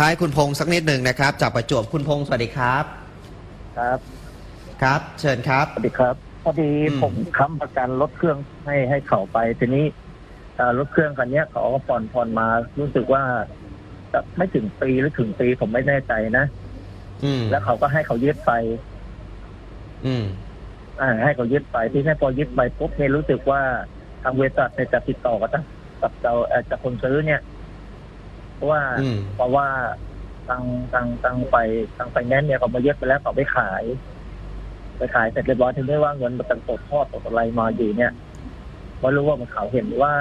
ท้ายคุณพงษ์สักนิดหนึ่งนะครับ จากประจวบคุณพงษ์สวัสดีครับ ครับ ครับ เชิญครับ สวัสดีครับ พอดีอืม ผมค้ำประกันรถเครื่องให้ให้เขาไป ทีนี้เอ่อรถเครื่องคันเนี้ยเขาก็ผ่อนผ่อนมา รู้สึกว่าจะไม่ถึงปีหรือถึงปีผมไม่แน่ใจนะ อืมแล้วเขาก็ให้เขายึดไป อืมอ่าให้เขายึดไปที่ให้พอยึดไปปุ๊บเนี่ยรู้สึกว่าทางบริษัทเนี่ยจะติดต่อกับกับเจ้าเอ่อจากคนซื้อเนี่ย เพราะว่าอืม เพราะว่าทางทางทางไปทางไฟแนนซ์เนี่ยเขามายึดไปแล้วเขาไปขาย ไปขายเสร็จเรียบร้อยถึงได้ว่าเงินมันตกทอดตกอะไรมาอยู่เนี่ยไม่รู้ว่ามันเขาเห็นว่า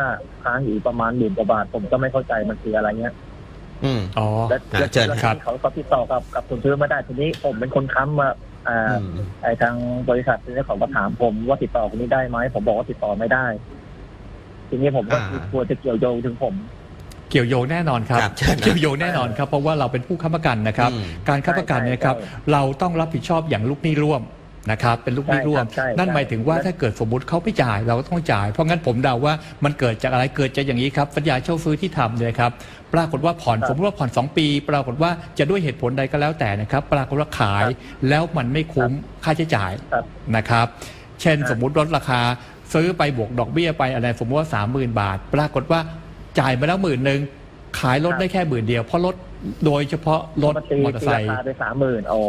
ค้างอยู่ประมาณหมื่นกว่าบาท ผมก็ไม่เข้าใจมันคืออะไรเงี้ย อืม อ๋อ และอ่าและเชิญและครับที่เขาเขาติดต่อกับกับคนซื้อไม่ได้ทีนี้ผมเป็นคนค้ำมาอ่า อืม ไอ้ทางบริษัทเนี่ยเขามาถามผมว่าติดต่อคนนี้ได้ไหมผมบอกว่าติดต่อไม่ได้ ทีนี้ผมก็อ่า กลัวจะเกี่ยวโยงถึงผม เกี่ยวโยงแน่นอนครับ ครับเชิญนะเกี่ยวโยงแน่นอนครับ เพราะว่าเราเป็นผู้ค้ำประกันนะครับ อืมการค้ำประกันเนี่ยนะครับ ใช่ใช่เราต้องรับผิดชอบอย่างลูกหนี้ร่วมนะครับ เป็นลูกหนี้ร่วม ใช่ครับใช่นั่นหมายถึงว่าใช่ ถ้าเกิดสมมติเขาไม่จ่าย เราก็ต้องจ่าย เพราะงั้นผมเดาว่ามันเกิดจากอะไร เกิดจากอย่างนี้ครับ สัญญาเช่าซื้อที่ทำเนี่ยครับ ปรากฏว่าผ่อนครับสมมติว่าผ่อน 2 ปี ปรากฏว่าจะด้วยเหตุผลใดก็แล้วแต่นะครับ ปรากฏว่าขายแล้วมันไม่คุ้มค่าใช้จ่าย ครับ นะครับ เช่นครับสมมุติลดราคาซื้อไปบวกดอกเบี้ยไปอะไรสมมติว่า 30,000 บาท ปรากฏว่า จ่ายมาแล้วหมื่นหนึ่งขายรถได้แค่หมื่นเดียว เพราะรถโดยเฉพาะรถมาตีมอเตอร์ตีไซราค์คาไปสามหมื่นโอ้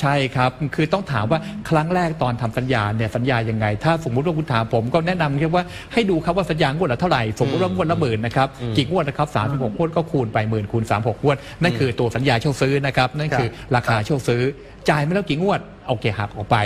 ใช่ครับ คือต้องถามว่าครั้งแรกตอนทำสัญญาเนี่ยสัญญายังไง ถ้าสมมุติว่าคุณถามผมก็แนะนำแค่ว่าให้ดูครับว่าสัญญางวดละเท่าไหร่ สมมติว่างวดละหมื่นนะครับอืมกี่งวดนะครับสามสิบหกงวดก็คูณไปหมื่นคูณสามหกงวด นั่นคือตัวสัญญาเช่าซื้อนะครับนั่นคือราคาเช่าซื้อ จ่ายมาแล้วกี่งวดโอเคหักออกไป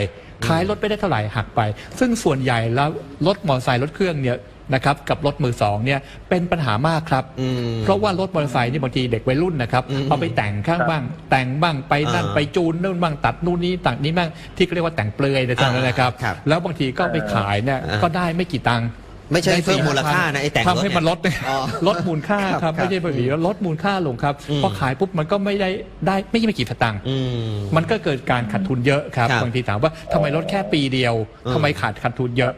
ขายรถไปได้เท่าไหร่หักไป ซึ่งส่วนใหญ่แล้วรถมอเตอร์ไซค์รถเครื่องเนี่ย นะครับกับรถมือสองเนี่ยเป็นปัญหามากครับ อืม เพราะว่ารถมอเตอร์ไซค์นี่บางทีเด็กวัยรุ่นนะครับอืมเอาไปแต่งข้างบ้าง แต่งบ้างไปนั่นอ่าไปจูนนู่นบ้างตัดนู่นนี้ตัดนี้บ้างที่เขาเรียกว่าแต่งเปลือยในทางนั้นนะครับ ครับแล้วบางทีก็ไปขายเนี่ยอ่าก็ได้ไม่กี่ตังค์ไม่ใช่ด้เพิ่ม4-5มูลค่านะไอ้แต่งรถทำให้มันลดเนี่ยอ๋อลดมูลค่าครับครับครับไม่ใช่แบบนี้ลดมูลค่าลงครับอืม พอขายปุ๊บมันก็ไม่ได้ได้ไม่ไม่กี่สตางค์ อืม มันก็เกิดการขาดทุนเยอะครับครับบางทีถามว่าทำไมลดแค่ปีเดียวอืมทำไมขาดขาดทุนเยอะ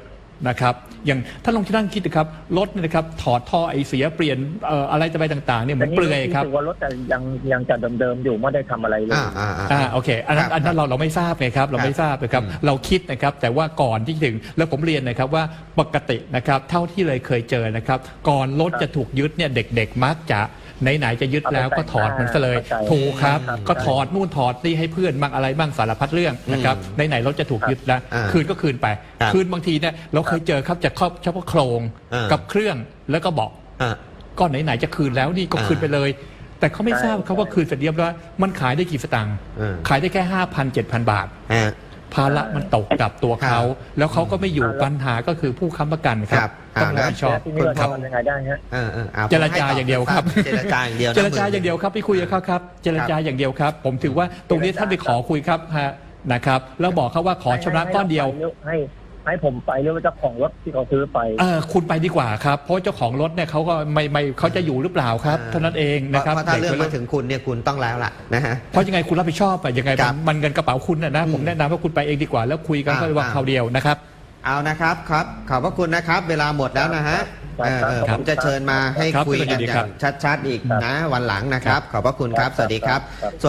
นะครับอย่างถ้าลองที่นั่งคิดนะครับรถเนี่ยนะครับถอดท่อไอเสียเปลี่ยนเอ่ออะไรต่อไปต่างๆเนี่ยเหมือนเปลือยครับรู้สึกว่ารถจะยังยังจะเดิมๆอยู่ไม่ได้ทำอะไรเลย อ่าอ่าอ่าอ่า โอเคอันนั้นครับอันนั้นเราเราไม่ทราบไงครับเราไม่ทราบนะครับอืมเราคิดนะครับแต่ว่าก่อนที่ถึงแล้วผมเรียนนะครับว่าปกตินะครับเท่าที่เลยเคยเจอนะครับ ก่อนรถจะถูกยึดเนี่ยเด็ก ๆ มักจะ ไหนๆจะยึดแล้วก็ถอดมันซะเลยเข้าใจถูกครับครับ ก็ถอดนู่นถอดนี่ให้เพื่อนบ้างอะไรบ้างสารพัดเรื่องนะครับไหนๆรถจะถูกยึดแล้วอ่าคืนก็คืนไปครับคืนบางทีเนี่ยเราเคยเจอครับจะครอบเฉพาะโครงอ่ากักับเครื่องแล้วก็เบอกอ่าก็ไหนๆจะคืนแล้วนี่ก็อ่าคืนไปเลยแต่เขาไม่ใช่ทราบเขาว่าคืนเสร็จเรียบร้อยมันขายได้กี่สตางค์อืมขายได้แค่ห้าพันเจ็ดพันบาทอ่า ภาระมันตกกับตัวเขา แล้วเขาก็ไม่อยู่ครับปัญหาก็คือผู้ค้ำประกันคครัรับบต้องอ่ารับผิดชอบแล้วที่นี่เราครับทำยังไงได้ฮะเออเอออะเจรจาอย่างเดียวครับ เจรจาอย่างเดียวนะเจรจาอย่างเดียวครับไปคุยกับเขาครับ เจรจาอย่างเดียวครับ ผมถือว่าตรงนี้ท่านไปขอคุยครับฮะนะครับ แล้วบอกเขาว่าขอชำระก้อนเดียวให้ ให้ผมไปหรือว่าเจ้าของรถที่เขาซื้อไป เออคุณไปดีกว่าครับ เพราะเจ้าของรถเนี่ยเขาก็ไม่ไม่เขาจะอยู่หรือเปล่าครับอ่าเท่านั้นเองเพนะครับราะถ้าเรื่องด็กมาถึงคุณเนี่ยคุณต้องแล้วล่ะนะฮะเพราะยังไงคุณรับผิดชอบอะยังไงครัมันบมันเงินกระเป๋าคุณนะนะผมแนะนำว่าคุณไปเองดีกว่า แล้วคุยกันอ่าก็ว่าอ่า คราวเดียวนะครับ เอานะครับครับขอบพระคุณนะครับ เวลาหมดแล้วนะฮะครับเออเออครัผบมจะเชิญมาให้ครับคุยกันสวัสดีอครัย่าบ งชัดๆอีกครับนะวันหลังนะครับ ขอบพระคุณครับสวัสดีครับ ครับ